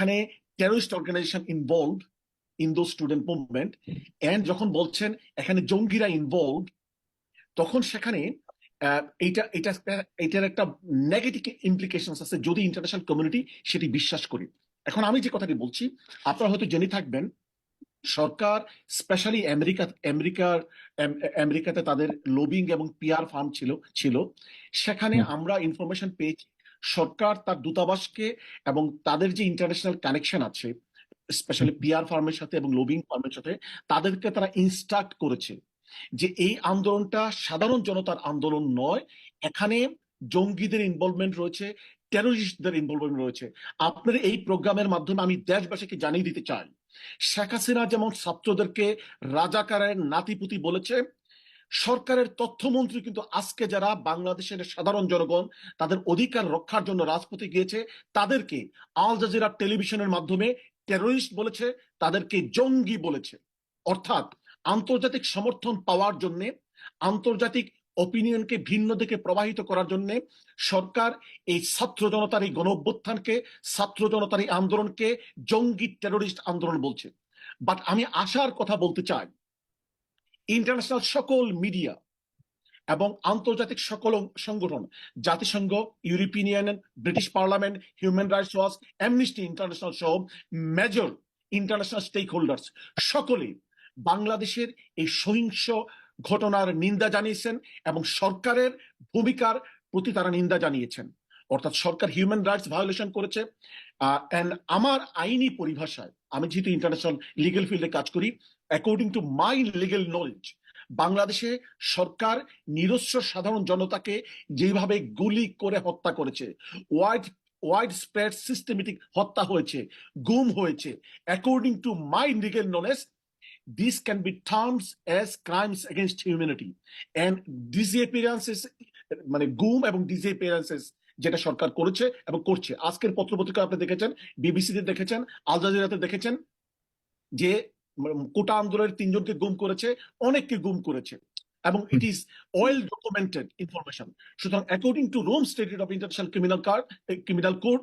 এখানে terrorist organisation involve in the student movement and যখন বলছেন এখানে জঙ্গিরা ইনভলভ তখন সেখানে এইটা এটা এটার একটা নেগেটিভ ইমপ্লিকেশন আছে যদি ইন্টারন্যাশনাল কমিউনিটি সেটি বিশ্বাস করি। এখন আমি যে কথাটি বলছি আপনারা হয়তো জেনে থাকবেন সরকার স্পেশালি আমেরিকা আমেরিকার আমেরিকাতে তাদের লবিং এবং পিআর ফার্ম ছিল ছিল। সেখানে আমরা ইনফরমেশন পেয়েছি সরকার তার দূতাবাসকে এবং তাদের যে ইন্টারন্যাশনাল কানেকশন আছে স্পেশালি পিআর ফার্মের সাথে এবং লবিং ফার্মের সাথে তাদেরকে তারা ইনস্ট্রাক্ট করেছে যে এই আন্দোলনটা সাধারণ জনতার আন্দোলন নয়। এখানে জঙ্গিদের ইনভলভমেন্ট রয়েছে টেরোরিস্টদের ইনভলভমেন্ট রয়েছে। আপনার এই প্রোগ্রামের মাধ্যমে আমি দেশবাসীকে জানিয়ে দিতে চাই শেখ হাসিনা যেমন ছাত্রদেরকে রাজাকারের নাতিপুতি বলেছে সরকারের তথ্যমন্ত্রী কিন্তু আজকে যারা বাংলাদেশের সাধারণ জনগণ, তাদের অধিকার রক্ষার জন্য রাজপথে গিয়েছে, তাদেরকে আল জাজিরা টেলিভিশনের মাধ্যমে টেরোরিস্ট বলেছে, তাদেরকে জঙ্গি বলেছে। অর্থাৎ আন্তর্জাতিক সমর্থন পাওয়ার জন্য, আন্তর্জাতিক অপিনিয়নকে ভিন্ন দিকে প্রবাহিত করার জন্য সরকার এই ছাত্র জনতার এই গণ অভ্যুত্থানকে ছাত্র জনতার এই আন্দোলনকে জঙ্গি টেরোরিস্ট আন্দোলন বলছে। বাট আমি আশার কথা বলতে চাই ইন্টারন্যাশনাল সকল মিডিয়া এবং আন্তর্জাতিক সকল সংগঠন, জাতিসংঘ, European Union, British Parliament, Human Rights Watch, Amnesty International সহ মেজর ইন্টারন্যাশনাল স্টেক হোল্ডার্স সকলে বাংলাদেশের এই সহিংস ঘটনার নিন্দা জানিয়েছেন এবং সরকারের ভূমিকার প্রতি তারা নিন্দা জানিয়েছেন। অর্থাৎ সরকার হিউম্যান রাইটস ভায়োলেশন করেছে আমার আইনি পরিভাষায় আমি যেহেতু ইন্টারন্যাশনাল লিগেল ফিল্ডে কাজ করি according to my legal knowledge বাংলাদেশে সরকার নিরস্ব সাধারণ জনতাকে যেভাবে গুলি করে হত্যা করেছে ওয়াইড ওয়াইড স্প্রেড সিস্টেমেটিক হত্যা হয়েছে, গুম হয়েছে according to my legal knowledge this can be terms as crimes against humanity and disappearances মানে গুম এবং ডিসঅ্যাপিয়ারেন্সেস যেটা সরকার করেছে এবং করছে। আজকের পত্রপত্রিকা আপনি দেখেছেন, বিবিসিতে দেখেছেন, আল জাজিরাতে দেখেছেন যে কোটা আন্দোলনের তিনজনকে গুম করেছে, অনেককে গুম করেছে। এবং it is well documented information সুতরাং according to Rome statute of International Criminal Court criminal code